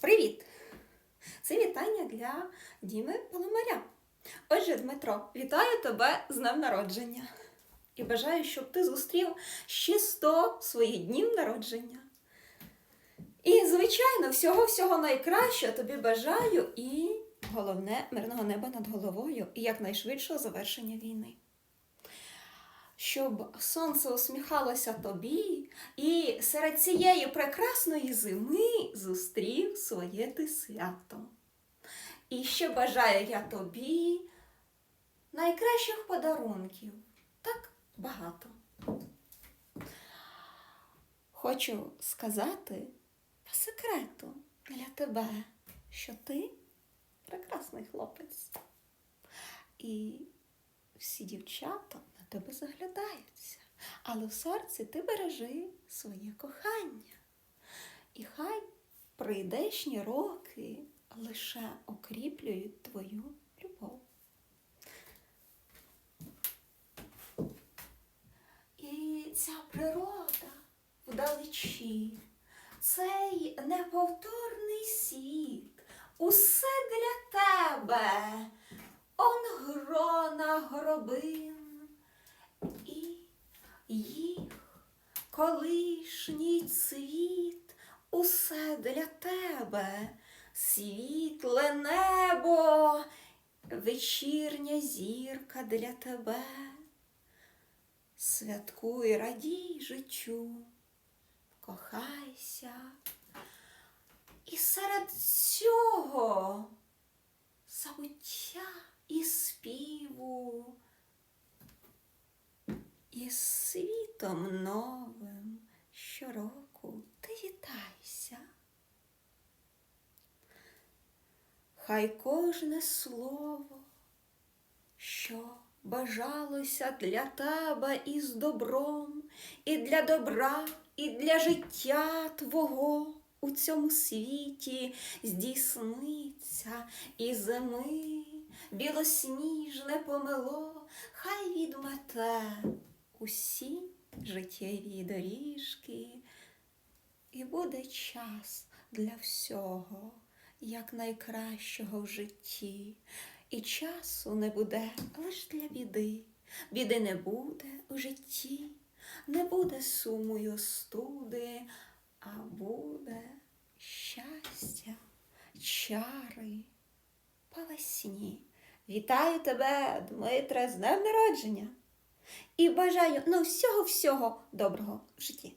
Привіт! Це вітання для Діми Паламаря. Отже, Дмитро, вітаю тебе з днем народження. І бажаю, щоб ти зустрів ще 100 своїх днів народження. І, звичайно, всього-всього найкращого тобі бажаю і головне мирного неба над головою і якнайшвидшого завершення війни. Щоб сонце усміхалося тобі, і серед цієї прекрасної зими зустрів своє ти свято. І ще бажаю я тобі найкращих подарунків. Так багато. Хочу сказати по секрету для тебе, що ти прекрасний хлопець. І всі дівчата тебе заглядаються, але в серці ти бережи своє кохання. І хай прийдешні роки лише окріплюють твою любов. І ця природа вдалечі, цей неповторний світ, усе для тебе. Он грона горобин і їх колишній цвіт, усе для тебе, світле небо, вечірня зірка для тебе. Святкуй, радій життю, кохайся. І серед цього забуття і співу, і з світом новим щороку ти вітайся. Хай кожне слово, що бажалося для тебе із добром, і для добра, і для життя твого у цьому світі здійсниться і зими білосніжне помило, хай відмете усі життєві доріжки, і буде час для всього, як найкращого в житті, і часу не буде лиш для біди, біди не буде у житті, не буде суму й остуди, а буде щастя, чари по весні. Вітаю тебе, Дмитре, з днем народження! І бажаю ну всього-всього доброго в житті.